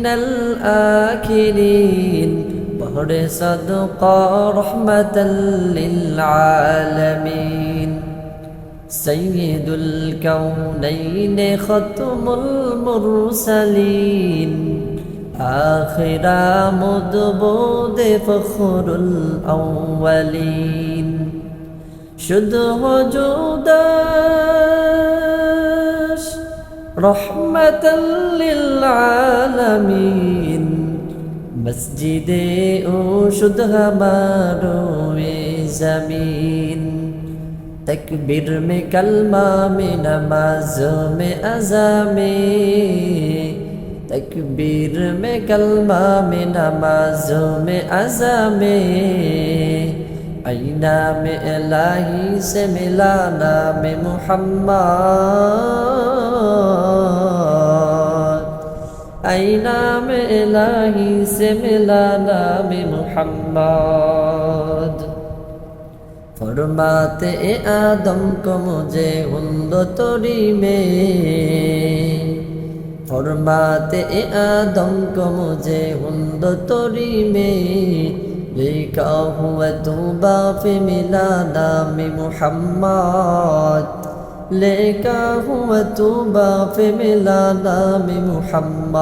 من الآكلين بحر صدقة رحمة للعالمين سيد الكونين ختم المرسلين آخر مدبود فخر الأولين শুদ্ধ জুদাস রহমতাল্লিল আমিন। মসজিদে ও শুদ্ধ হামারো জমিন। তকবীর মে কলমা মে নমাজ মে আজামে তকবীর মে কলমা মে নমাজ মে আজামে আইনা মে এলাহি সে মিলানা মে মুহাম্মদ ای نام الہی سے ملا نام محمد فرماتے اے آدم کو مجھے ہند توری میں فرماتے اے آدم کو مجھے ہند توری میں لکھا ہوا تو باپ ملا نام محمد لِكَهُ هو توبا في ميلانا محمد.